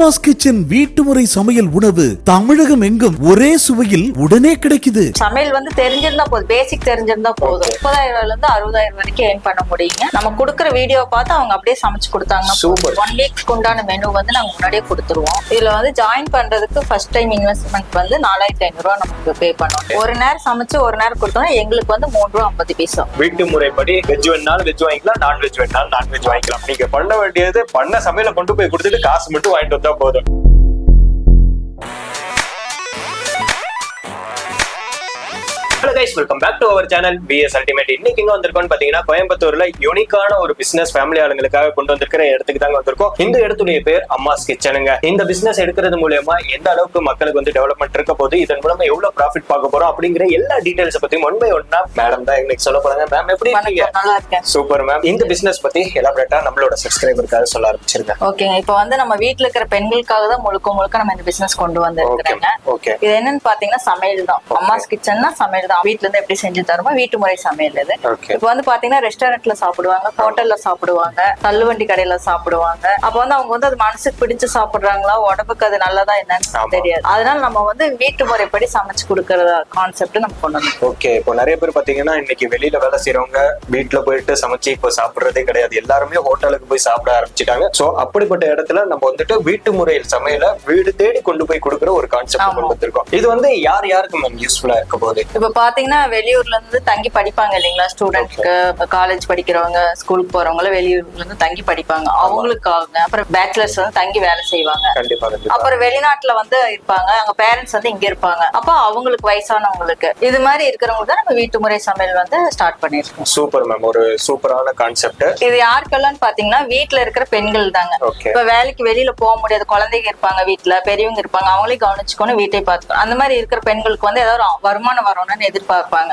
அம்மாஸ் kitchen வீட்டு முறை சமையல் உணவு தமிழகம் எங்கும் ஒரே சுவையில் உடனே கிடைக்குது. சமையல் வந்து தெரிஞ்சிருந்தா போதும். பேசிக் தெரிஞ்சிருந்தா போதும். முப்பதாயிரம் ரூபாயில இருந்து அறுபதாயிரம் வரைக்கும் ஏர்ன் பண்ண முடியுங்க. நம்ம கொடுக்குற வீடியோ பார்த்து அவங்க அப்படியே சமைச்சு கொடுத்தாங்கன்னா Super. ஒன் வீக்ஸ்க்கு உண்டான மெனு வந்து நாங்க முன்னாடியே கொடுத்துருவோம். இதுல வந்து ஜாயின் பண்றதுக்கு ஃபர்ஸ்ட் டைம் இன்வெஸ்ட்மெண்ட் வந்து நாலாயிரத்தி ஐநூறு ரூபா நமக்கு பே பண்ணணும் ஒரு நேரம் சமைச்சு ஒரு நேரம் கொடுத்தோம்னா எங்களுக்கு வந்து மூணு ரூபா ஐம்பது பைசா. வீட்டு முறைப்படி வெஜ் வேணாலும் வெஜ் வாங்கிக்கலாம் நான்வெஜ் வேணாலும் நான்வெஜ் வாங்கிக்கலாம். நீங்க பண்ண வேண்டியது பண்ண சமையல கொண்டு போய் கொடுத்துட்டு காசு மட்டும் வாங்கிட்டு வந்தா hello guys welcome back to our channel P S ultimate இன்னைக்கு எங்க வந்திருக்கோம்னு பாத்தீங்கன்னா கோயம்புத்தூர்ல யூனிக்கான ஒரு பிசினஸ் ஃபேமிலி ஆளுங்களுக்காக கொண்டு வந்திருக்கிற இடத்துக்கு தாங்க வந்திருக்கோம். இந்த இடத்துடைய பேர் அம்மாஸ் கிச்சனுங்க. இந்த பிசினஸ் எடுக்கிறது மூலயமா எந்த அளவுக்கு மக்களுக்கு வந்து டெவலப்மெண்ட் இருக்க போது இதன் மூலமா எவ்வளவு ப்ராஃபிட் பார்க்க போறோம் அப்படிங்கிற எல்லா டீடைல்ஸ் பத்தி ஒன் பை ஒன்னா மேடம் தான் எங்களுக்கு சொல்ல போறாங்க. மேம் எப்படி இருக்கீங்க? சூப்பர் மேம் இந்த பிசினஸ் பத்தி எலாபரேட்டா நம்மளோட சப்ஸ்கிரைபருக்காக சொல்ல ஆரம்பிச்சிருங்க. ஓகேங்க இப்போ வந்து நம்ம வீட்ல இருக்கிற பெண்களுக்காக தான் முழுக்க முழுக்க நம்ம இந்த பிசினஸ் கொண்டு வந்து ஓகே இருக்கிறாங்க ஓகே இது என்னன்னு பாத்தீங்கன்னா சமையல் தான். அம்மாஸ் கிச்சன்னா சமையல் தான் வீட்ல இருந்து எப்படி செஞ்சு தருமோ வீட்டு முறை சமையல் இது இப்போ வந்து பாத்தீங்கன்னா ரெஸ்டாரண்ட்ல சாப்பிடுவாங்க ஹோட்டல்ல சாப்பிடுவாங்க தள்ளுவண்டி கடையில சாப்பிடுவாங்க. அப்ப வந்து அவங்க வந்து அது மனசுக்கு பிடிச்சு சாப்பிடுறாங்களா உடம்புக்கு அது நல்லதா. என்னன்னு தெரியாது. அதனால நம்ம வந்து வீட்டு முறைப்படி சமைச்சு கொடுக்கற கான்செப்ட் நம்ம கொண்டு வந்தோம். ஓகே இப்போ நிறைய பேர் பாத்தீங்கன்னா இன்னைக்கு வெளியில வேலை செய்யறவங்க வீட்டுல போயிட்டு சமைச்சு இப்போ சாப்பிடுறதே கிடையாது. எல்லாருமே ஹோட்டலுக்கு போய் சாப்பிட ஆரம்பிச்சிட்டாங்க. சோ அப்படிப்பட்ட இடத்துல நம்ம வந்துட்டு வீட்டு முறையில் சமையல வீடு தேடி கொண்டு போய் கொடுக்குற ஒரு கான்செப்ட். கொண்டு வந்திருக்கோம். இது வந்து யார் யாருக்கு மேம் யூஸ்ஃபுல்லா இருக்க போகுது? இப்ப பாத்தீங்கன்னா வெளியூர்ல இருந்து தங்கி படிப்பாங்க இல்லைங்களா ஸ்டூடெண்ட்க்கு காலேஜ் படிக்கிறவங்க ஸ்கூலுக்கு போறவங்க வெளியூர்ல இருந்து தங்கி படிப்பாங்க. அவங்களுக்காக. அப்புறம் பேச்சுலர்ஸ் வந்து தங்கி வேலை செய்வாங்க. அப்புறம் வெளிநாட்டுல வந்து இருப்பாங்க. அவங்க பேரண்ட்ஸ் வந்து இங்க இருப்பாங்க. அப்ப அவங்களுக்கு வயசானவங்களுக்கு. இது மாதிரி இருக்கிறவங்களுக்கு தான் நம்ம வீட்டு முறை சமையல் வந்து ஸ்டார்ட் பண்ணிருக்கோம் சூப்பர் மேம். ஒரு சூப்பரான கான்செப்ட் இது யாருக்கெல்லாம் பாத்தீங்கன்னா வீட்ல இருக்கிற பெண்கள் தாங்க. இப்ப வேலைக்கு வெளியில போக முடியாது. குழந்தைங்க இருப்பாங்க வீட்ல பெரியவங்க இருப்பாங்க. அவங்களையும் கவனிச்சுக்கணும் வீட்டை பார்த்துக்கணும். அந்த மாதிரி இருக்கிற பெண்களுக்கு வந்து ஏதாவது வருமானம் வரணும்னு எதிர்பார்ப்பாங்க.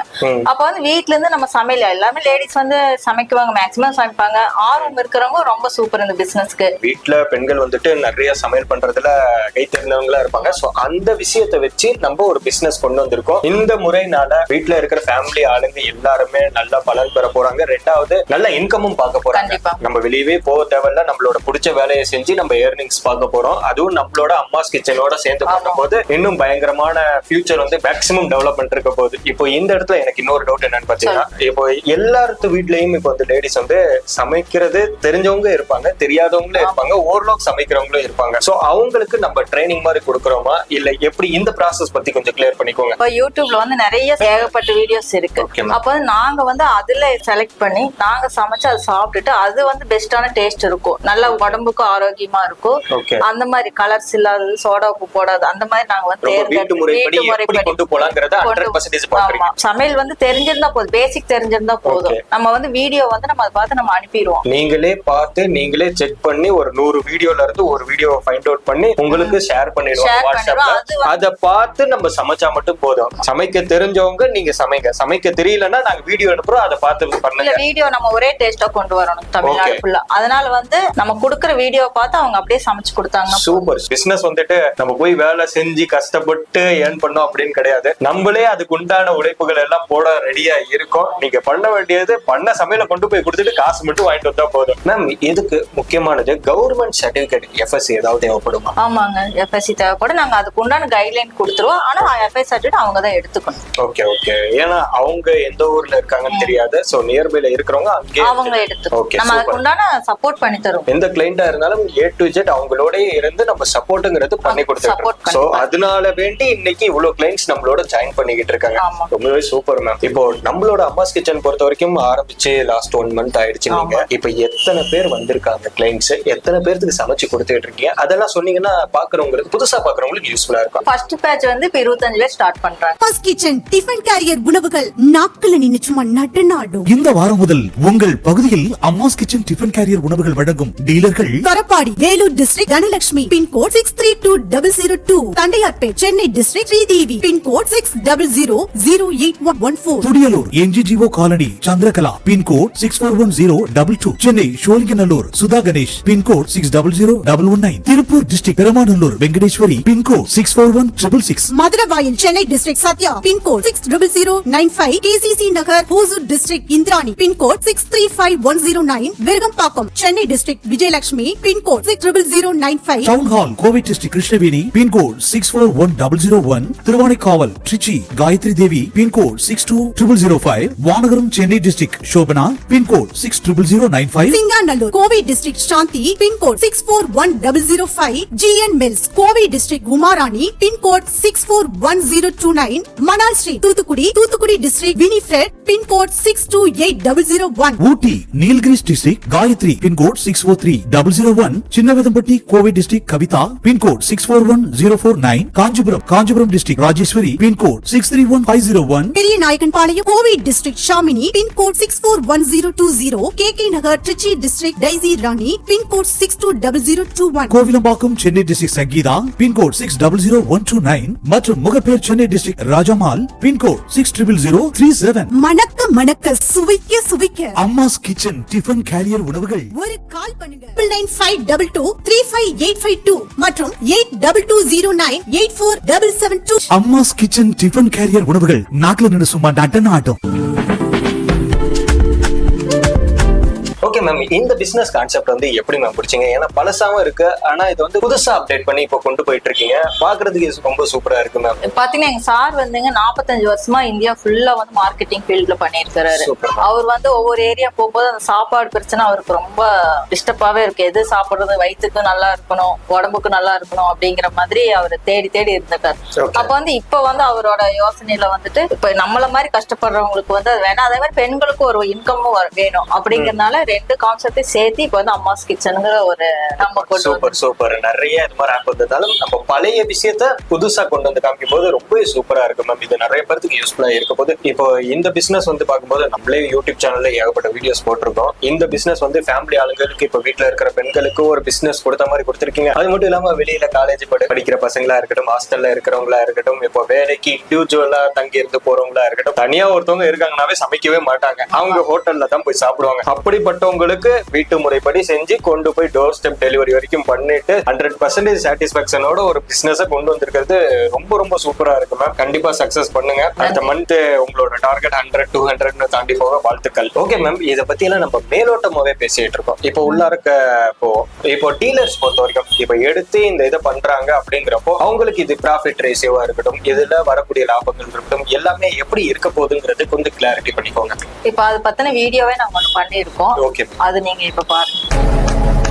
அப்ப வந்து வீட்ல இருந்து நம்ம சமையல் எல்லாமே லேடிஸ் வந்து சமைக்குவாங்க. மேக்சிமம் சமைப்பாங்க. ஆர்வம் இருக்கிறவங்க ரொம்ப சூப்பர் இந்த பிசினஸ்க்கு வீட்ல பெண்கள் வந்துட்டு நிறைய சமையல் பண்றதுல கை தெரிஞ்சவங்களா இருப்பாங்க. சோ அந்த விஷயத்தை வச்சு நம்ம ஒரு பிசினஸ் கொண்டு வந்திருக்கோம். இந்த முறைனால வீட்ல இருக்கிற ஃபேமிலி ஆளுங்க எல்லாருமே நல்ல பலன் பெற போறாங்க. ரெண்டாவது நல்ல இன்கமும் பார்க்க போறாங்க. நம்ம வெளியவே போக தேவையில்ல. நம்மளோட பிடிச்ச வேலையை செஞ்சு நம்ம ஏர்னிங்ஸ் பார்க்க போறோம். அதுவும் நம்மளோட அம்மாஸ் கிச்சனோட சேர்ந்து பண்ணும்போது இன்னும் பயங்கரமான ஃபியூச்சர் வந்து மேக்ஸிமம் டெவலப்மெண்ட் இருக்க போகுது. இப்போ இந்த இடத்துல எனக்கு இன்னொரு டவுட் என்னன்னு பாத்தீங்கன்னா இப்போ எல்லாருத்து வீட்லயும் இப்போ வந்து லேடிஸ் வந்து சமைக்கிறது தெரிஞ்சவங்க இருப்பாங்க தெரியாதவங்களும் இருப்பாங்க ஓரளவுக்கு சமைக்கிறவங்களும் இருப்பாங்க. சோ அவங்களுக்கு நம்ம ட்ரைனிங் மாதிரி கொடுக்குறோமா? இல்ல எப்படி இந்த ப்ராசஸ் பத்தி கொஞ்சம் கிளியர் பண்ணிக்கோங்க. இப்ப யூடியூப்ல வந்து நிறைய ஏகப்பட்ட வீடியோஸ் இருக்கு. அப்ப நாங்க வந்து அதுல செலக்ட் பண்ணி நாங்க சமைச்சு அதை சாப்பிட்டுட்டு அது வந்து பெஸ்டான டேஸ்ட் இருக்கும். நல்ல உடம்புக்கும் ஆரோக்கியமா இருக்கும். அந்த மாதிரி கலர்ஸ் இல்லாதது சோடா உப்பு போடாது அந்த மாதிரி நாங்க வந்து தேர்ந்தெடுத்து முறைப்படி வீட்டு முறைப்படி கொண்டு போலாங்கிறத கொண்டு- ஹண்ட்ரட் பர்சன்டேஜ் பாக்குறீங்க. சமையல் வந்து தெரிஞ்சிருந்தா போதும். பேசிக் தெரிஞ்சிருந்தா போதும். நம்ம வந்து வீடியோ வந்து நம்ம அதை பார்த்து நம்ம அனுப்பிடுவோம். நீங்களே பார்த்து நீங்களே செக் பண்ணி ஒரு நூறு வீடியோல இருந்து ஒரு வீடியோ ஃபைண்ட் அவுட் பண்ணி உங்களுக்கு ஷேர் பண்ணிடுவோம். அது வாட்ஸ்அப்ல வந்து- அத பார்த்து நம்ம சமைச்சா மட்டும் போதும். சமைக்க தெரிஞ்சவங்க நீங்க சமைங்க. சமைக்க தெரியலன்னா நாங்க வீடியோ அனுப்புறோம். அதை பார்த்து பண்ணுங்க. வீடியோ நம்ம ஒரே டேஸ்டா கொண்டு வரணும் தமிழ்நாடு. ஃபுல்லா அதனால வந்து நம்ம குடுக்குற வீடியோ பார்த்து அவங்க அப்படியே சமைச்சு கொடுத்தாங்கன்னா சூப்பர் பிசினஸ் வந்துட்டு நம்ம போய் வேலை செஞ்சு கஷ்டப்பட்டு ஏர்ன் பண்ணோம் அப்படின்னு கிடையாது. நம்மளே அதுக்கு உண்டான உழைப்புகள் எல்லாம் போட ரெடியா இருக்கோம். நீங்க பண்ண வேண்டியது பண்ண சமையல கொண்டு போய் கொடுத்துட்டு காசு மட்டும் வாங்கிட்டு வந்தா போதும். மேம் இதுக்கு முக்கியமானது? கவர்மெண்ட் சர்டிபிகேட் எஃப்எஸ்சி ஏதாவது தேவைப்படுமா? ஆமாங்க. எஃப்எஸ்சி தேவைப்படும். நாங்க அதுக்கு உண்டான கைட்லைன் கொடுத்துருவோம். ஆனா எஃப்எஸ் சர்டிஃபிகேட் அவங்க தான் எடுத்துக்கணும். ஓகே ஓகே ஏன்னா அவங்க எந்த ஊர்ல இருக்காங்கன்னு தெரியாது. சோ நியர்பைல இருக்கிறவங்க அங்கே அவங்க ஓகே நம்ம அதுக்கு உண்டான சப்போர்ட் பண்ணி தருவோம். எந்த கிளைண்டா இருந்தாலும் ஏ டு ஜெட் அவங்களோடயே இருந்து நம்ம சப்போர்ட்ங்கிறது பண்ணி கொடுத்துருக்கோம் சோ அதனால வேண்டி இன்னைக்கு இவ்வளவு கிளைண்ட்ஸ் நம்மளோட ஜாயின் பண்ணிக்கிட்டு இருக்காங்க. ரொம்பவே சூப்பர் மேம் இப்போ நம்மளோட அம்மாஸ் கிச்சன் பொறுத்த வரைக்கும் ஆரம்பிச்சு லாஸ்ட் ஒன் மந்த் ஆயிடுச்சு நீங்க. இப்போ எத்தனை பேர் வந்திருக்காங்க கிளைண்ட்ஸ் எத்தனை பேருக்கு சமைச்சு கொடுத்துட்டு இருக்கீங்க? அதெல்லாம் சொன்னீங்கன்னா பாக்குறவங்களுக்கு புதுசா பாக்குறவங்களுக்கு யூஸ்ஃபுல்லா இருக்கும். ஃபர்ஸ்ட் பேட்ச் வந்து இப்ப இருபத்தஞ்சு பேர் ஸ்டார்ட் பண்றாங்க. ஃபர்ஸ்ட் கிச்சன் டிஃபன் கேரியர் உணவுகள் நாட்கள் நின்னு சும்மா நட்டு நாடும் இந்த வாரம் முதல் உங்கள் பகுதியில் அம்மாஸ் கிச்சன் டிஃபன் கேரியர் உணவுகள் வழங்கும் டீலர்கள் Thorapadi Vellore district Dhanalakshmi pin code six three two double zero two Tondiarpet Chennai district Sridevi pin code six double zero zero eight one one four Thudiyalur NGGO colony Chandrakala pin code six four one zero double two Chennai Sholinganallur Sudha Ganesh pin code six double zero double one nine Tiruppur district Perumanallur Venkateswari pin code six four one triple six Maduravoyal Chennai district Sathya pin code six triple zero nine five KCC Nagar Hosur district Indrani pin code six three five one zero nine Virugambakkam Chennai district Vijayalakshmi pin code six triple zero nine five town hall Kovai district Krishnaveni pin code six four one double zero one Thiruvanaikaval Trichy Gayathri Devi pin code six two triple zero five Vanagaram Chennai district Shobana pin code six triple zero nine five Singanallur Kovai district Shanthi pin code six four one double zero five G N mills Kovai district Umarani pin code six four one zero two nine Manal Sri Thoothukudi Thoothukudi district Winifred pin code six two eight double zero one Ooty Nilgiris district Gayathri pin code six four three double zero one Chinnavedampatti Kovai district Kavitha pin code six four one zero four nine Kanchipuram Kanchipuram district Rajeswari pin code six three one five zero one Periya Nayakkanpalayam Kovai district Shamini pin code six four one zero two zero K K Nagar Trichy district Daisy Rani pin code six two double zero two one Kovilambakkam Chennai district Sangeetha pin code six double zero one two nine மற்றும் Mogappair Chennai district Rajamal pin code six triple zero three seven மணக்க மணக்க சுவைக்க சுவைக்க. அம்மாஸ் kitchen tiffin carrier உணவுகள். ஒரு call பண்ணுங்க. Double nine five double two three five eight five two மற்றும் eight double two zero nine eight four double seven two Amma's kitchen tiffin carrier உணவுகள். நாக்குல நின்று சும்மா நட்டன்னு ஆட்டும். ஓகே மேம் இந்த பிசினஸ் கான்செப்ட் வந்து எப்படி மேம் பிடிச்சீங்க? ஏன்னா பழசாவும் இருக்கு. ஆனா இது வந்து புதுசா அப்டேட் பண்ணி இப்போ கொண்டு போயிட்டு இருக்கீங்க பாக்குறதுக்கு ரொம்ப சூப்பரா இருக்கு மேம் பாத்தீங்கன்னா எங்க சார் வந்துங்க நாற்பத்தஞ்சு வருஷமா இந்தியா ஃபுல்லா வந்து மார்க்கெட்டிங் ஃபீல்ட்ல பண்ணியிருக்கிறாரு. அவர் வந்து ஒவ்வொரு ஏரியா போகும்போது அந்த சாப்பாடு பிரச்சனை அவருக்கு ரொம்ப டிஸ்டர்பாவே இருக்கு. எது சாப்பிடுறது? வயிற்றுக்கு நல்லா இருக்கணும் உடம்புக்கு நல்லா இருக்கணும் அப்படிங்கிற மாதிரி அவர் தேடி தேடி இருந்திருக்காரு. அப்ப வந்து இப்ப வந்து அவரோட யோசனையில வந்துட்டு இப்ப நம்மள மாதிரி கஷ்டப்படுறவங்களுக்கு வந்து அது வேணாம். அதே மாதிரி பெண்களுக்கும் ஒரு இன்கமும் வேணும். அப்படிங்கறதுனால ரெண்டு கான்செப்டையும் சேர்த்து இப்ப வந்து அம்மாஸ் கிச்சனுங்கிற ஒரு நம்ம சூப்பர் சூப்பர் நிறைய இது மாதிரி ஆப் வந்ததாலும் நம்ம பழைய விஷயத்த புதுசா கொண்டு வந்து காமிக்கும் போது ரொம்பவே சூப்பரா இருக்கு மேம் இது நிறைய பேருக்கு யூஸ்ஃபுல்லா இருக்க போது இப்போ இந்த பிசினஸ் வந்து பார்க்கும்போது நம்மளே யூடியூப் சேனல்ல ஏகப்பட்ட வீடியோஸ் போட்டிருக்கோம். இந்த பிசினஸ் வந்து ஃபேமிலி ஆளுங்களுக்கு இப்போ வீட்ல இருக்கிற பெண்களுக்கு ஒரு பிசினஸ் கொடுத்த மாதிரி கொடுத்துருக்கீங்க. அது மட்டும் இல்லாம வெளியில காலேஜ் படிக்கிற பசங்களா இருக்கட்டும் ஹாஸ்டல்ல இருக்கிறவங்களா இருக்கட்டும் இப்போ வேலைக்கு இண்டிவிஜுவலா தங்கி இருந்து போறவங்களா இருக்கட்டும் தனியா ஒருத்தவங்க இருக்காங்கனாவே சமைக்கவே மாட்டாங்க. அவங்க ஹோட்டல்ல தான் போய் சாப்பிடுவாங்க. அப்படிப்பட்டவங்களுக்கு வீட்டு முறைப்படி செஞ்சு கொண்டு போய் டோர் ஸ்டெப் டெலிவரி வரைக்கும் பண்ணிட்டு ஹண்ட்ரட் பர்சன்டேஜ் சாட்டிஸ்பாக்சனோட ஒரு பிசினஸை கொண்டு வந்திருக்கிறது ரொம்ப ரொம்ப சூப்பரா இருக்கு மேம் கண்டிப்பா சக்சஸ் பண்ணுங்க. அடுத்த மந்த் உங்களோட டார்கெட் ஹண்ட்ரட் டூ ஹண்ட்ரட்னு தாண்டி போக வாழ்த்துக்கள். ஓகே மேம் இதை பத்தி எல்லாம் நம்ம மேலோட்டமாவே பேசிட்டு இருக்கோம். இப்போ உள்ள இருக்க இப்போ இப்போ டீலர்ஸ் பொறுத்த வரைக்கும் இப்போ எடுத்து இந்த இதை பண்றாங்க அப்படிங்கிறப்போ அவங்களுக்கு இது ப்ராஃபிட் ரேஷியோவா இருக்கட்டும் இதுல வரக்கூடிய லாபங்கள் இருக்கட்டும் எல்லாமே எப்படி இருக்க போகுதுங்கிறது கொஞ்சம் கிளாரிட்டி பண்ணிக்கோங்க. இப்ப அது பத்தின வீடியோவே நாங்க ஒண்ணு பண்ணிருக்கோம் ஓகே அது நீங்க இப்ப பாருங்க.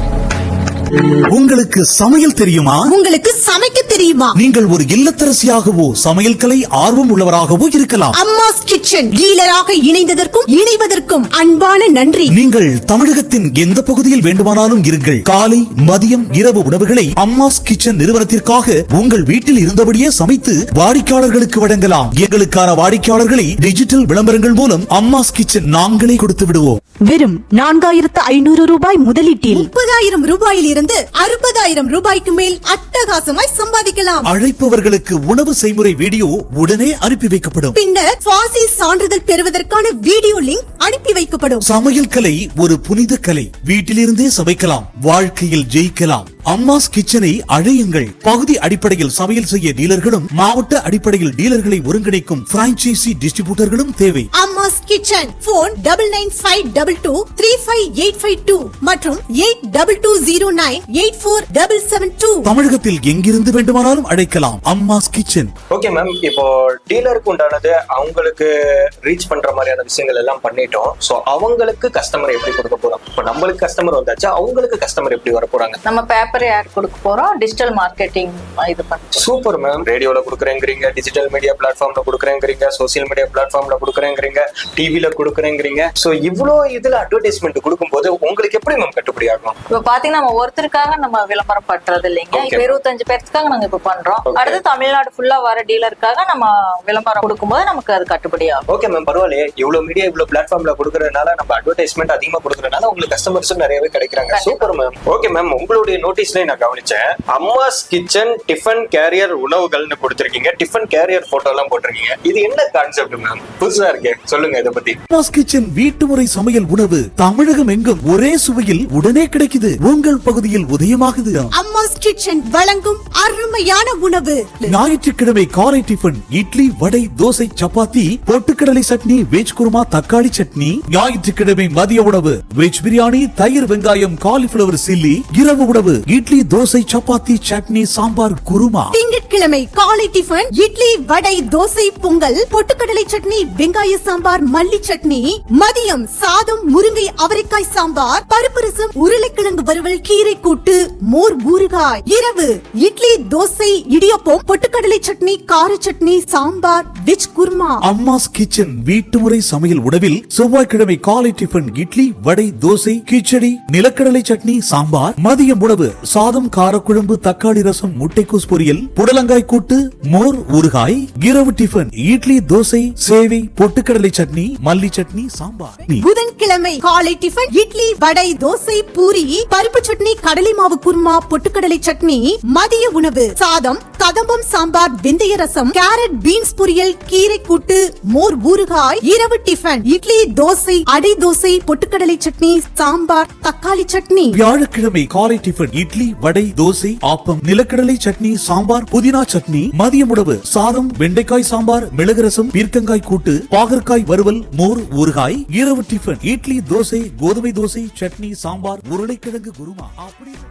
உங்களுக்கு சமையல் தெரியுமா? உங்களுக்கு சமைக்க தெரியுமா? நீங்கள் ஒரு இல்லத்தரசியாகவோ சமையல் கலை ஆர்வம் உள்ளவராகவோ இருக்கலாம். அம்மாஸ் கிச்சன் டீலராக இணைந்ததற்கும் இணைவதற்கும் அன்பான நன்றி. நீங்கள் தமிழகத்தின் எந்த பகுதியில் வேண்டுமானாலும் இருங்கள். காலை மதியம் இரவு உணவுகளை அம்மாஸ் கிச்சன் நிறுவனத்திற்காக உங்கள் வீட்டில் இருந்தபடியே சமைத்து வாடிக்கையாளர்களுக்கு வழங்கலாம். எங்களுக்கான வாடிக்கையாளர்களை டிஜிட்டல் விளம்பரங்கள் மூலம் அம்மாஸ் கிச்சன் நாங்களே கொடுத்து விடுவோம். வெறும் நான்காயிரத்து ஐநூறு ரூபாய் முதலீட்டில் முப்பதாயிரம் ரூபாயில் இருந்து அறுபதாயிரம் ரூபாய்க்கு மேல் அட்டகாசமாய் சம்பாதிக்கலாம். அழைப்பவர்களுக்கு உணவு செய்முறை வீடியோ உடனே அனுப்பி வைக்கப்படும். பின்னர் சுவாசி சான்றிதழ் பெறுவதற்கான வீடியோ லிங்க் அனுப்பி வைக்கப்படும். சமையல் கலை ஒரு புனித கலை. வீட்டிலிருந்தே சமைக்கலாம் வாழ்க்கையில் ஜெயிக்கலாம். அம்மாஸ் கிச்சனை அழையுங்கள். பகுதி அடிப்படையில் சமையல் செய்ய டீலர்களும் மாவட்ட அடிப்படையில் டீலர்களை ஒருங்கிணைக்கும் பிரான்ச்சைசி டிஸ்ட்ரிபியூட்டர்களும் தேவை. Amma's kitchen phone double nine five double two three five eight five two மற்றும் eight double two zero nine eight four double seven two தமிழகத்தில் எங்கிருந்து வேண்டுமானாலும் அழைக்கலாம் அம்மாஸ் கிச்சன் ஓகே மேம் இப்போ டீலருக்கு உண்டானது அவங்களுக்கு ரீச் பண்ற மாதிரியான விஷயங்கள் எல்லாம் பண்ணிட்டோம். சோ அவங்களுக்கு கஸ்டமர் எப்படி கொடுக்க போறோம்? இப்போ நம்மளுக்கு கஸ்டமர் வந்தாச்சு அவங்களுக்கு கஸ்டமர் எப்படி வர போறாங்க? நம்ம பேப்பர் ஆட் கொடுக்க போறோம்? டிஜிட்டல் மார்க்கெட்டிங் இது பண்றோம் சூப்பர் மேம் ரேடியோல கொடுக்குறேங்கிறீங்க டிஜிட்டல் மீடியா பிளாட்ஃபார்ம்ல கொடுக்குறேங்கிறீங்க சோசியல் மீடியா பிளாட்ஃபார்ம்ல கொடுக்குறேங்கிறீங்க. டிவில கொடுக்குறேங்கிறீங்க. சோ இவ்ளோ இதுல அட்வர்டைஸ்மெண்ட் கொடுக்கும்போது உங்களுக்கு எப்படி மேம் கட்டுப்படி ஆகும்? இப்ப பாத்தீங்கன்னா நம்ம ஒருத்தருக்காக நம்ம விளம்பரம் பண்றது இல்லைங்க. இப்ப இருபத்தஞ்சு பேர்த்துக்காக நாங்க இப்ப பண்றோம். அடுத்து தமிழ்நாடு ஃபுல்லா வர டீலருக்காக நம்ம விளம்பரம் கொடுக்கும்போது நமக்கு அது கட்டுப்படி ஆகும். ஓகே மேம் பரவாயில்லையே. இவ்வளவு மீடியா இவ்வளவு பிளாட்ஃபார்ம்ல கொடுக்கறதுனால நம்ம அட்வர்டைஸ்மெண்ட் அதிகமா கொடுக்கறதுனால உங்களுக்கு கஸ்டமர்ஸும் நிறையவே கிடைக்கிறாங்க. சூப்பர் மேம் ஓகே மேம் உங்களுடைய நோட்டீஸ்லயே நான் கவனிச்சேன். அம்மாஸ் கிச்சன் டிஃபன் கேரியர் உணவுகள்னு கொடுத்திருக்கீங்க. டிஃபன் கேரியர் போட்டோ எல்லாம் போட்டிருக்கீங்க. இது என்ன கான்செப்ட் மேம் புதுசா இருக்கே. சொல்லுங்க. இதை பத்தி. அம்மாஸ் கிச்சன் வீட்டு முறை சமையல் உணவு தமிழகம் எங்கும் ஒரே சுவையில் உடனே கிடைக்குது. உங்கள் பகுதியில் உதயமாகுது. அம்மாஸ் கிச்சன் வழங்கும் அருமையான உணவு. ஞாயிற்றுக்கிழமை காலை டிஃபன் இட்லி வடை தோசை சப்பாத்தி பொட்டுக்கடலை சட்னி வெஜ் குருமா தக்காளி சட்னி ஞாயிற்றுக்கிழமை மதிய உணவு வெஜ் பிரியாணி தயிர் வெங்காயம் காலிஃபிளவர் சில்லி இரவு உணவு இட்லி தோசை சப்பாத்தி சட்னி சாம்பார் குருமா. திங்கட்கிழமை காலை டிஃபன் இட்லி வடை தோசை பொங்கல் பொட்டுக்கடலை சட்னி வெங்காய சாம்பார் மல்லி சட்னி மதியம் சாதம் முருங்கை அவரைக்காய் சாம்பார் பருப்பு ரசம் உருளைக்கிழங்கு வறுவல் கீரை கூட்டு மோர் ஊறுகாய் இரவு இட்லி தோசை இடியப்பம் பொட்டுக்கடலை சட்னி கார சட்னி சாம்பார் வெஜ் குருமா. அம்மாஸ் கிச்சன் வீட்டு முறை சமையல் உணவில் செவ்வாய்க்கிழமை காலை டிஃபன் இட்லி வடை தோசை கிச்சடி நிலக்கடலை சட்னி சாம்பார் மதியம் உணவு சாதம் காரக்குழம்பு தக்காளி ரசம் முட்டைக்கூஸ் பொரியல் புடலங்காய் கூட்டு மோர் ஊறுகாய் இரவு டிஃபன் இட்லி தோசை சேவை பொட்டுக்கடலை சட்னி மல்லி சட்னி சாம்பார். புதன்கிழமை காலை டிஃபன் இட்லி வடை தோசை பூரி பருப்பு சட்னி கடலை மாவு குருமா பொட்டுக்கடலை சட்னி மதிய உணவு சாதம் கதம்பம் சாம்பார் வெந்தய ரசம் கேரட் பீன்ஸ் பொரியல் கீரை கூட்டு மோர் ஊறுகாய் இரவு டிஃபன் இட்லி தோசை அடை தோசை பொட்டுக்கடலை சட்னி சாம்பார் தக்காளி சட்னி. வியாழக்கிழமை காலை டிஃபன் இட்லி வடை தோசை ஆப்பம் நிலக்கடலை சட்னி சாம்பார் புதினா சட்னி மதியம் உணவு சாதம் வெண்டைக்காய் சாம்பார் மிளகு ரசம் பீர்க்கங்காய் கூட்டு பாகற்காய் வறுவல் மோர் ஊறுகாய் இரவு டிஃபன் இட்லி தோசை கோதுமை தோசை சட்னி சாம்பார் உருளைக்கிழங்கு குருமா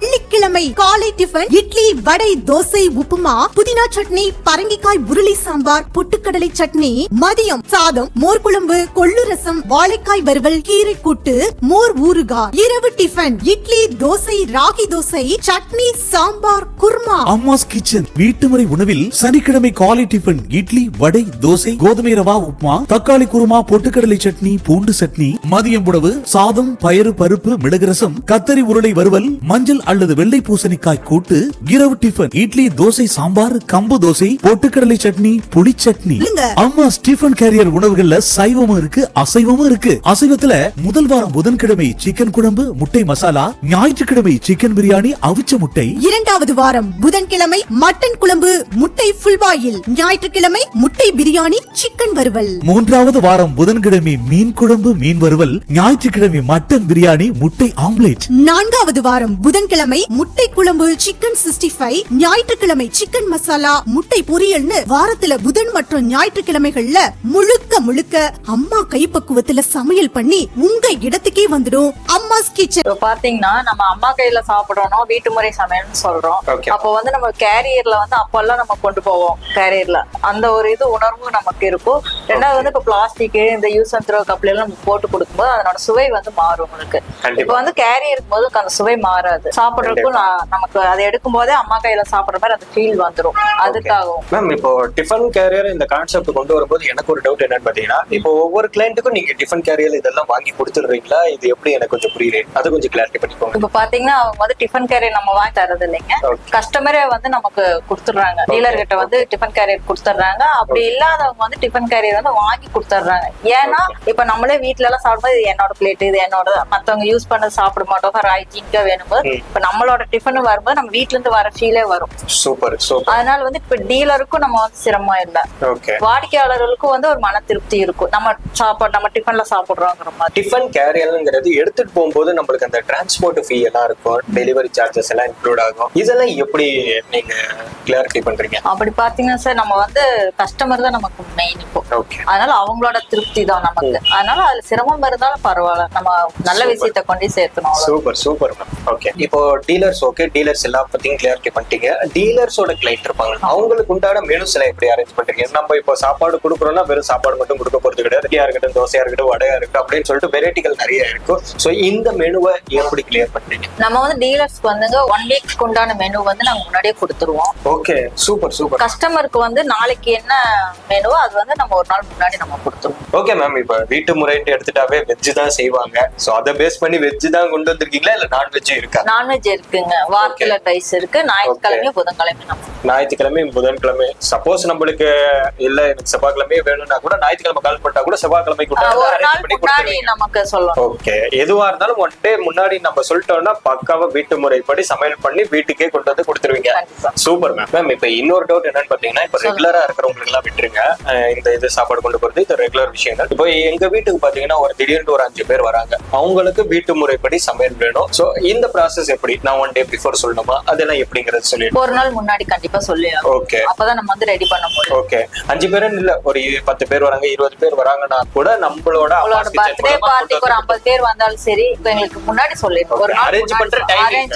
வெள்ளிக்கிழமை காலை டிஃபன் இட்லி வடை தோசை உப்புமா புதினா சட்னி பரங்கிக்காய் உருளி சாம்பார் பொட்டுக்கடலை சட்னி மதியம் சாதம் மோர் குழம்பு கொள்ளு ரசம் வாழைக்காய் வறுவல் கீரை கூட்டு மோர் ஊறுகாய் இரவு டிஃபன் இட்லி தோசை ராகி தோசை சட்னி சாம்பார் குருமா. அம்மாஸ் கிச்சன் வீட்டுமுறை உணவில் சனிக்கிழமை காலை டிஃபன் இட்லி வடை தோசை கோதுமை ரவா உப்மா தக்காளி குருமா பொட்டுக்கடலை சட்னி பூண்டு சட்னி மதியம் உணவு சாதம் பயறு பருப்பு மிளகு ரசம் கத்தரி உருளை வறுவல் மஞ்சள் அல்லது வெள்ளை பூசணிக்காய் கூட்டு இரவு டிஃபன் இட்லி தோசை சாம்பார் கம்பு தோசை பொட்டுக்கடலை சட்னி புளி சட்னி. அம்மா ஸ்டீஃபன் கேரியர் உணவுகள்ல சைவமும் இருக்கு அசைவமும் இருக்கு. அசைவத்துல முதல் வாரம் புதன்கிழமை சிக்கன் குழம்பு முட்டை மசாலா ஞாயிற்றுக்கிழமை சிக்கன் பிரியாணி அவிச்ச முட்டை. இரண்டாவது வாரம் புதன்கிழமை மட்டன் குழம்பு முட்டை ஃபுல்பாயில் ஞாயிற்றுக்கிழமை முட்டை பிரியாணி சிக்கன் வறுவல். மூன்றாவது வாரம் புதன்கிழமை மீன் குழம்பு மீன் வறுவல் ஞாயிற்றுக்கிழமை மட்டன் பிரியாணி முட்டை ஆம்லேட். நான்காவது வாரம் புதன்கிழமை முட்டை குழம்பு சிக்கன் சிக்ஸ்டி ஃபைவ் ஞாயிற்றுக்கிழமை சிக்கன் மசாலா முட்டை பொரியல்னு வாரத்துல புதன் மற்றும் ஞாயிற்றுக்கிழமைகள்ல முழுக்க முழுக்க அம்மா கைப்பக்குவத்துல சமையல் பண்ணி உங்க இடத்துக்கே வந்துடும். அம்மாஸ் கிச்சன். இப்ப பாத்தீங்கன்னா நம்ம அம்மா கையில சாப்பிடணும் வீட்டு முறை சமையல்னு சொல்றோம். அப்போ வந்து நம்ம கேரியர்ல வந்து அப்பெல்லாம் நம்ம கொண்டு போவோம் கேரியர்ல அந்த ஒரு இது உணர்வு நமக்கு இருக்கும். ரெண்டாவது வந்து இப்ப பிளாஸ்டிக் இந்த யூஸ் அண்ட் த்ரோ கப்ல எல்லாம் நம்ம போட்டு கொடுக்கும்போது அதனோட சுவை வந்து மாறும் உங்களுக்கு. இப்ப வந்து கேரியர் போது அந்த சுவை மாறாது. சாப்பிடுறதுக்கும் நான் நமக்கு அதை எடுக்கும் போதே அம்மா கையில சாப்பிடுற மாதிரி அந்த ஃபீல் வந்துரும். அதுக்காகவும். மேம் இப்போ டிஃபன் கேரியர் இந்த கான்செப்ட் கொண்டு வரும்போது எனக்கு ஒரு டவுட் என்னன்னு பாத்தீங்கன்னா இப்போ ஒவ்வொரு கிளைண்ட்டுக்கும் நீங்க டிஃபன் கேரியர் இதெல்லாம் வாங்கி கொடுத்துடுறீங்களா? இது எப்படி எனக்கு கொஞ்சம் புரியல அது கொஞ்சம் கிளாரிட்டி பண்ணிக்கோங்க. இப்ப பாத்தீங்கன்னா அவங்க வந்து டிஃபன் கேரியர் நம்ம வாங்கி தரது இல்லைங்க. கஸ்டமரே வந்து நமக்கு கொடுத்துடுறாங்க. டீலர் கிட்ட வந்து டிஃபன் கேரியர் கொடுத்துட்றாங்க. அப்படி இல்லாதவங்க வந்து டிஃபன் கேரியர் வந்து வாங்கி கொடுத்துட்றாங்க. ஏன்னா இப்ப நம்மளே வீட்ல எல்லாம் சாப்பிடும்போது இது என்னோட பிளேட் இது என்னோட மத்தவங்க யூஸ் பண்ண சாப்பிட மாட்டோம். ஹைஜீனிக்கா வேணும்போது. இப்ப நம்மளோட டிஃபன் வரும்போது நம்ம வீட்ல இருந்து வர ஃபீலே வரும். சூப்பர் சூப்பர் அதனால வந்து இப்ப டீலருக்கும் நம்ம வந்து சிரமம் இல்லை. ஓகே வாடிக்கையாளர்களுக்கும் வந்து ஒரு மன திருப்தி இருக்கும். நம்ம சாப்பாடு நம்ம டிஃபன்ல சாப்பிடுறோங்கிற மாதிரி. டிஃபன் கேரியர்ங்கிறது எடுத்துட்டு போகும்போது நம்மளுக்கு அந்த டிரான்ஸ்போர்ட் ஃபீ எல்லாம் இருக்கும். டெலிவரி சார்ஜஸ் எல்லாம் இன்க்ளூட் ஆகும். இதெல்லாம் எப்படி நீங்க கிளாரிஃபை பண்றீங்க? அப்படி பாத்தீங்கன்னா சார் நம்ம வந்து கஸ்டமர் தான் நமக்கு மெயின் இப்போ. அதனால அவங்களோட திருப்தி தான் நமக்கு. அதனால அதுல சிரமம் இருந்தாலும் பரவாயில்ல. நம்ம நல்ல. விஷயத்த கொண்டு சேர்த்தணும். சூப்பர் சூப்பர் மேம் ஓகே இப்போ டீலர்ஸ் ஓகே டீலர்ஸ் எல்லாம் பத்தியும் கிளியர்கி பண்ணிட்டீங்க. டீலர்ஸோட கிளைண்ட் இருப்பாங்க அவங்களுக்கு உண்டான மெனுஸ் எல்லாம் எப்படி அரேஞ்ச் பண்றீங்க? நம்ம இப்போ சாப்பாடு கொடுக்குறோம்னா வெறும் சாப்பாடு மட்டும் கொடுக்க போறது கிடையாது. இருக்கட்டும் தோசையா இருக்கட்டும் வடையா இருக்கட்டும் அப்படின்னு சொல்லிட்டு வெரைட்டிகள் நிறைய இருக்கும். ஸோ இந்த இந்த மெனுவை எப்படி கிளியர் பண்றீங்க நம்ம வந்து டீலர்ஸ்க்கு வந்துங்க ஒன் வீக்ஸ்க்கு உண்டான மெனு வந்து நாங்க முன்னாடியே கொடுத்துருவோம். ஓகே சூப்பர் சூப்பர் கஸ்டமருக்கு வந்து நாளைக்கு என்ன மெனுவோ அது வந்து நம்ம ஒரு நாள் முன்னாடி நம்ம கொடுத்துருவோம். ஓகே மேம் இப்ப வீட்டு முறைட்டு எடுத்துட்டாவே வெஜ் தான் செய்வாங்க. சோ அதை பேஸ் பண்ணி வெஜ் தான் கொண்டு வந்திருக்கீங்களா இல்ல நான்வெஜ் இருக்கா? நான்வெஜ் இருக்குங்க. வாரத்துல ரைஸ் இருக்கு. ஞாயிற்றுக்கிழமையும் புதன்கிழமையும் நம்ம ஞாயிற்றுக்கிழமையும் புதன்கிழமை. சப்போஸ் நம்மளுக்கு இல்ல எனக்கு செவ்வாய்க்கிழமை வேணும்னா கூட ஞாயிற்றுக்கிழமை கால் பண்ணா கூட செவ்வாய்க்கிழமை முன்னாடி நமக்கு சொல்லணும். ஓகே எதுவா இருந்தாலும் ஒன் டே முன்னாடி நம்ம சொல்லிட்டோம்னா பக்காவா வீட்டு முறைப்படி சமையல் பண்ணி வீட்டுக்கே கொண்டு வந்து கொடுத்துருவீங்க. சூப்பர் மேம் மேம் இப்ப இன்னொரு டவுட் என்னன்னு பாத்தீங்கன்னா இப்ப ரெகுலரா இருக்கிறவங்களுக்கு எல்லாம் விட்டுருங்க. இந்த இது சாப்பாடு கொண்டு போறது இது ரெகுலர் விஷயங்கள். இப்போ எங்க வீட்டுக்கு பாத்தீங்கன்னா ஒரு திடீர்னு ஒரு அஞ்சு பேர் வராங்க. அவங்களுக்கு வீட்டு முறைப்படி சமையல் வேணும். சோ இந்த ப்ராசஸ் எப்படி? நான் ஒன் டே பிஃபோர் சொல்லணுமா? அதெல்லாம் எப்படிங்கிறது சொல்லிடுங்க. ஒரு நாள் முன்னாடி கண்டிப்பா சொல்லி ஓகே அப்பதான் நம்ம வந்து ரெடி பண்ண முடியும். ஓகே அஞ்சு பேருன்னு இல்ல ஒரு பத்து பேர் வராங்க இருபது பேர் வராங்கன்னா கூட நம்மளோட பர்த்டே பார்ட்டிக்கு ஒரு ஐம்பது பேர் வந்தாலும் சரி இப்ப எங்களுக்கு முன்னாடி சொல்லிடுவோம் ஒரு நாள். அரேஞ்ச்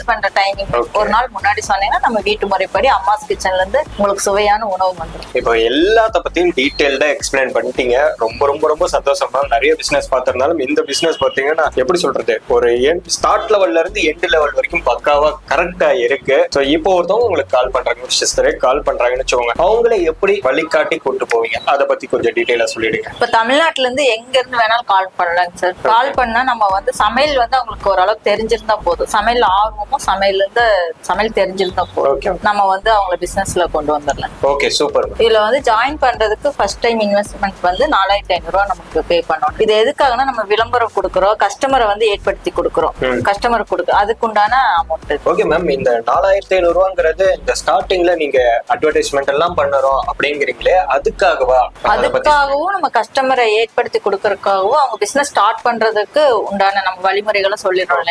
பண்ற டைமிங். ஒரு நாள் முன்னாடி சொன்னீங்கன்னா நம்ம வீட்டு முறைப்படி அம்மாஸ் கிச்சன்ல இருந்து உங்களுக்கு சுவையான உணவு வந்துடும் இப்போ எல்லாத்த பத்தியும் டீடைல்டா எக்ஸ்பிளைன் பண்ணிட்டீங்க. ரொம்ப ரொம்ப ரொம்ப சந்தோஷம் மேம் நிறைய பிசினஸ் பார்த்திருந்தாலும் இந்த பிசினஸ் பாத்தீங்கன்னா எப்படி சொல்றது? ஒரு ஸ்டார்ட் லெவல்ல இருந்து எண்ட் லெவல் வரைக்கும் பக்காவா கரெக்டா இருக்கு. ஸோ இப்போ ஒருத்தவங்க உங்களுக்கு கால் பண்றாங்க சிஸ்டரே கால் பண்றாங்கன்னு வச்சுக்கோங்க. அவங்கள எப்படி வழிகாட்டி கூட்டு போவீங்க? அதை பத்தி கொஞ்சம் டீடைலா சொல்லிடுங்க. இப்ப தமிழ்நாட்டுல இருந்து எங்க இருந்து வேணாலும் கால் பண்ணலாங்க சார் கால் பண்ணா நம்ம வந்து சமையல் வந்து அவங்களுக்கு ஓரளவுக்கு தெரிஞ்சிருந்தா போதும். சமையல் ஆர்வமும் சமையல் இருந்து சமையல் தெரிஞ்சிருந்தா. போதும். நம்ம வந்து அவங்கள பிசினஸ்ல கொண்டு வந்துடலாம் ஓகே சூப்பர் இதுல வந்து ஜாயின் பண்றதுக்கு ஃபர்ஸ்ட் டைம் இன்வெஸ்ட்மெண்ட் வந்து நாலாயிரத்தி ஐநூறு ரூபா நமக்கு பே பண்ணணும். இது எதுக்காகனா நம்ம விளம்பரம் கொடுக்குறோம் கஸ்டமரை வந்து ஏற்படுத்தி கொடுக்குறோம். ம். கஸ்டமர் கொடுக்கு அதுக்குண்டான அமௌண்ட் ஓகே மேம் இந்த நாலாயிரத்தி ஐநூறு ரூபாங்கிறது இந்த ஸ்டார்டிங்ல நீங்க அட்வர்டைஸ்மெண்ட் எல்லாம் பண்ணுறோம் அப்படிங்கிறீங்களே அதுக்காகவா? அதுக்காகவும் நம்ம கஸ்டமரை ஏற்படுத்தி கொடுக்கறதுக்காகவும் அவங்க பிசினஸ் ஸ்டார்ட் பண்றதுக்கு உண்டான நம்ம வழிமுறைகளை சொல்லிடுறோம்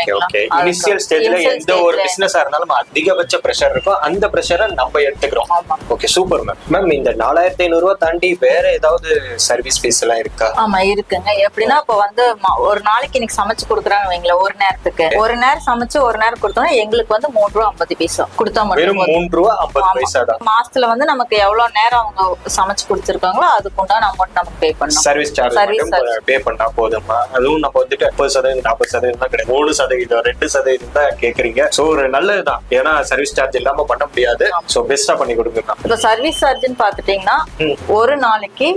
இனிஷியல் ஸ்டேஜ்ல எந்த ஒரு பிசினஸா இருந்தாலும் அதிகபட்ச பிரஷர் இருக்கும் அந்த பிரஷரை நம்ம எடுத்துக்கிறோம். ஆமா. ஓகே சூப்பர் மேம் மேம் இந்த நாலாயிரத்தி ஐநூறு ரூபாய் தாண்டி வேற ஏதாவது சர்வீஸ் ஃபீஸ் எல்லாம் இருக்கா? ஆமா இருக்குங்க. எப்படின்னா இப்ப வந்து ஒரு நாளைக்கு இன்னைக்கு சமைச்சு கொடுக்குறாங்க வைங்களேன் ஒரு நேரத்துக்கு. ஒரு நேரம் சமைச்சு ஒரு நேரம் கொடுத்தோம்னா எங்களுக்கு வந்து மூணு ரூபா ஐம்பது பைசா கொடுத்தா மட்டும். மூன்று ரூபா ஐம்பது. பைசா தான். மாசத்துல வந்து நமக்கு எவ்வளவு நேரம் அவங்க சமைச்சு கொடுத்துருக்காங்களோ அதுக்கு உண்டான அமௌண்ட் நமக்கு பே பண்ணணும். சர்வீஸ் சார்ஜ் பே பண்ணா போதுமா அதுவும் நம்ம வந்துட்டு முப்பது சதவீதம் நாற்பது சதவீதம் தான் கிடையாது. மூணு சதவீதம் ரெண்டு சதவீதம் தான் கேக்குறீங்க. சோ ஒரு நல்லதுதான். ஏன்னா சர்வீஸ் சார்ஜ் இல்லாம பண்ண முடியாது. சோ பெஸ்டா பண்ணி கொடுங்க இப்ப சர்வீஸ் சார்ஜ்னு பாத்துட்டீங்கன்னா. ஒரு நாளைக்கு.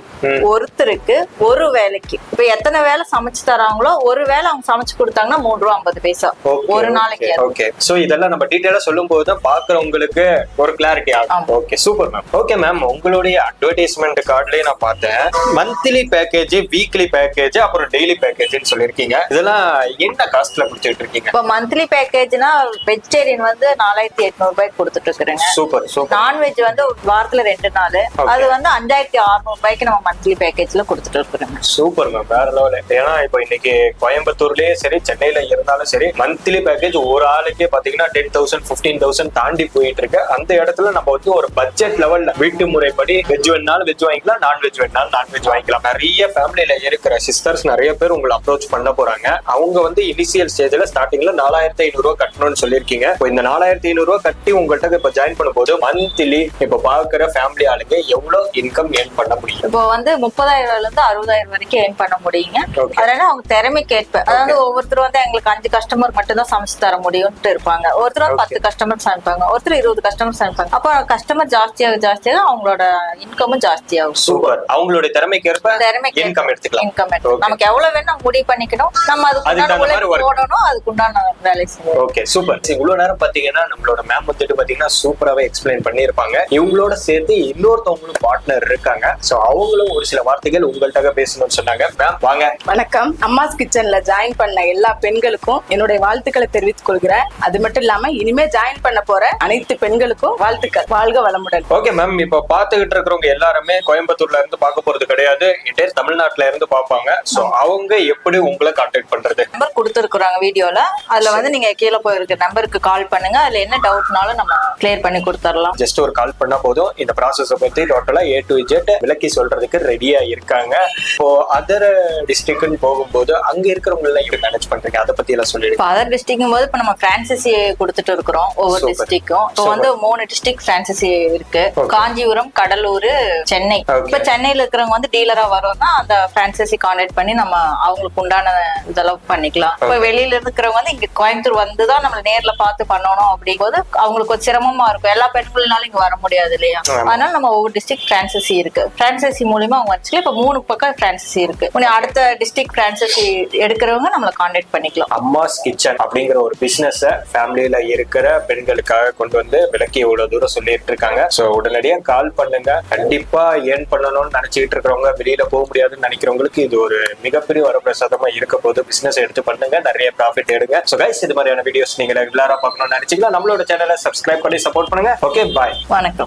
ஒருத்தருக்கு ஒரு வேலைக்கு. இப்ப எத்தனை வேலை சமைச்சு தராங்களோ ஒரு வேலை அவங்க சமைச்சு கொடுத்தாங்கன்னா மூணு ரூபா ஐம்பது பைசா. ஒரு நாளைக்கு ஓகே சோ இதெல்லாம் நம்ம டீடைலா சொல்லும் போது தான் பாக்குறவங்களுக்கு ஒரு கிளாரிட்டி ஆகும். Okay super ma'am okay ma'am உங்களுடைய அட்வர்டைஸ்மெண்ட் கார்டுலயே நான் பார்த்தேன். மந்த்லி பேக்கேஜ் வீக்லி பேக்கேஜ் அப்புறம் டெய்லி பேக்கேஜ்னு சொல்லியிருக்கீங்க. இதெல்லாம் என்ன காஸ்ட்ல கொடுத்துட்டு இருக்கீங்க இப்ப மந்த்லி பேக்கேஜ்னா வெஜிடேரியன் வந்து நாலாயிரத்தி எட்நூறு ரூபாய்க்கு கொடுத்துட்டு இருக்கிறேங்க சூப்பர் சூப்பர். நான்வெஜ் வந்து வாரத்துல ரெண்டு நாள். அது வந்து அஞ்சாயிரத்தி அறுநூறு ரூபாய்க்கு நம்ம மந்த்லி பேக்கேஜ்ல கொடுத்துட்டு இருக்கிறோங்க சூப்பர் மேம் வேற லெவல். ஏன்னா இப்போ இன்னைக்கு கோயம்புத்தூர்லயே சரி சென்னையில இருந்தாலும் சரி மந்த்லி பேக்கேஜ் ஒரு ஆளுக்கே பாத்தீங்கன்னா டென் தௌசண்ட் பிப்டீன் தௌசண்ட் தாண்டி போயிட்டு இருக்கு அந்த இடத்துல நம்ம வந்து ஒரு பட்ஜெட் லெவல்ல வீட்டு முறைப்படி வெஜ் வேணாலும் வெஜ் வாங்கிக்கலாம் நான்வெஜ் வேணாலும் நான்வெஜ் வாங்கிக்கலாம். நிறைய ஃபேமிலியில இருக்கிற சிஸ்டர்ஸ் நிறைய பேர் உங்களை அப்ரோச் பண்ண போறாங்க. அவங்க வந்து இனிஷியல் ஸ்டேஜ்ல ஸ்டார்டிங்ல நாலாயிரத்தி ஐநூறு ரூபாய் கட்டணும்னு சொல்லியிருக்கீங்க. இப்போ இந்த நாலாயிரத்தி ஐநூறு ரூபாய் கட்டி உங்கள்கிட்ட இப்ப ஜாயின் பண்ணும்போது மந்த்லி இப்ப பாக்குற ஃபேமிலி ஆளுங்க எவ்வளவு இன்கம் ஏர்ன் பண்ண முடியும்? இப்போ வந்து முப்பதாயிரம் ரூபாயில இருந்து அறுபதாயிரம் வரைக்கும் ஏர்ன் பண்ண முடியுங்க. அதனால அவங்க திறமைக்கு ஏற்ப அதாவது ஒவ்வொருத்தர் வந்து எங்களுக்கு அஞ்சு கஸ்டமர் மட்டும் தான் சமைச்சு தர முடியும்ட்டு இருப்பாங்க. ஒருத்தர் வந்து பத்து கஸ்டமர் சமைப்பாங்க. ஒருத்தர் இருபது கஸ்டமர் சமைப்பாங்க. அப்போ கஸ்டமர் ஜாஸ்தியாக ஜாஸ்தியாக அவங்களோட இன்கமும் ஜாஸ்தியாகும். சூப்பர் அவங்களுடைய திறமைக்கு ஏற்ப திறமைக்கு இன்கம் எடுத்துக்கலாம். Income Okay. நமக்கு எவ்வளவு வேணும் முடிவு பண்ணிக்கணும். நம்ம அதுக்கு போடணும் அதுக்குண்டான வேலை செய்யணும். ஓகே சூப்பர் இவ்வளவு நேரம் பாத்தீங்கன்னா நம்மளோட மேம் வந்துட்டு பாத்தீங்கன்னா சூப்பராவே எக்ஸ்பிளைன் பண்ணிருப்பாங்க இவங்களோட சேர்த்து இன்னொருத்தவங்களும் பார்ட்னர் இருக்காங்க. சோ அவங்களும் ஒரு சில வார்த்தைகள் உங்கள்கிட்ட பேசணும்னு சொன்னாங்க. மேம் வாங்க. வணக்கம். அம்மாஸ் கிச்சன்ல ஜாயின் பண்ண எல்லா பெண்களுக்கும் என்னுடைய வாழ்த்துக்களை தெரிவித்துக் கொள்கிறேன். அது மட்டும் இல்லாம இனிமே ஜாயின் பண்ண போற அனைத்து பெண்களுக்கும் வாழ்த்துக்கள். வாழ்க வளமுடன். ஓகே மேம் இப்போ பாத்துக்கிட்டு இருக்கிறவங்க எல்லாருமே கோயம்புத்தூர்ல இருந்து பார்க்க போறது கிடையாது. என்டையர் தமிழ்நாட்டுல இருந்து பார்ப்பாங்க. சோ அவங்க எப்படி உங்களை கான்டாக்ட் பண்றது? நம்பர் கொடுத்துருக்குறாங்க வீடியோல. அதுல வந்து நீங்க கீழே போயிருக்க நம்பருக்கு கால் பண்ணுங்க. அதுல என்ன டவுட்னாலும் நம்ம கிளியர் பண்ணி கொடுத்துடலாம் ஜஸ்ட் ஒரு கால் பண்ணா போதும். இந்த ப்ராசஸ பத்தி டோட்டலா ஏ டு ஜெட் விளக்கி சொல்றதுக்கு ரெடியா இருக்காங்க. இப்போ அதர் டிஸ்ட்ரிக்ட்னு போகும்போது அங்க இருக்கிறவங்க எல்லாம் எப்படி மேனேஜ் பண்றீங்க? அதை பத்தி எல்லாம் சொல்லிடுங்க. அதர் டிஸ்ட்ரிக்டும் போது இப்போ நம்ம பிரான்சசி கொடுத்துட்டு இருக்கிறோம். ஒவ்வொரு. டிஸ்ட்ரிக்டும் இப்போ. வந்து மூணு டிஸ்ட்ரிக்ட் பிரான்சசி இருக்கு. காஞ்சிபுரம் கடலூர் சென்னை. இப்போ சென்னையில இருக்கிறவங்க வந்து டீலரா வரோம்னா அந்த பிரான்சசி கான்டாக்ட் பண்ணி நம்ம அவங்களுக்கு உண்டான இதெல்லாம் பண்ணிக்கலாம். பண்ணிக்கலாம் இப்ப வெளியில இருக்கிறவங்க வந்து இங்க கோயம்புத்தூர் வந்துதான் நம்ம நேர்ல பார்த்து பண்ணணும் அப்படிங்கும்போது அவங்களுக்கு ஒரு சிரமமா இருக்கும். எல்லா பெண்கள்னாலும் இங்க வர முடியாது இல்லையா. அதனால நம்ம ஒவ்வொரு டிஸ்ட்ரிக்ட் பிரான்சசி இருக்கு. பிரான்சசி மூலியமா அவங்க வச்சுக்கலாம் இப்ப மூணு பக்கம் பிரான்சசி இருக்கு. அடுத்த டிஸ்ட்ரிக்ட் பிரான்சசி எடுக்கிறவங்க நம்மளை கான்டாக்ட் பண்ணிக்கலாம். அம்மாஸ் கிச்சன் அப்படிங்கிற ஒரு பிசினஸ் ஃபேமிலியில இருக்கிற பெண்களுக்காக கொண்டு வந்து விளக்கி இவ்வளவு தூரம் சொல்லிட்டு இருக்காங்க. சோ உடனடியா கால் பண்ணுங்க. கண்டிப்பா ஏர்ன் பண்ணணும்னு நினைச்சிட்டு இருக்கிறவங்க வெளியில போக முடியாதுன்னு நினைக்கிறவங்களுக்கு இது ஒரு மிகப்பெரிய வரப்பிரசாதமா இருக்க போது பிசினஸ் எடுத்து பண்ணுங்க நிறைய ப்ராஃபிட் எடுங்க. சோ கைஸ் இது மாதிரியான வீடியோஸ் நீங்க ரெகுலரா பார்க்கணும்னு நினைச்சீங்கன்னா நம்மளோட சேனலை சப்ஸ்கிரைப் பண்ணி சப்போர்ட் பண்ணுங்க. ஓகே பாய் வணக்கம்.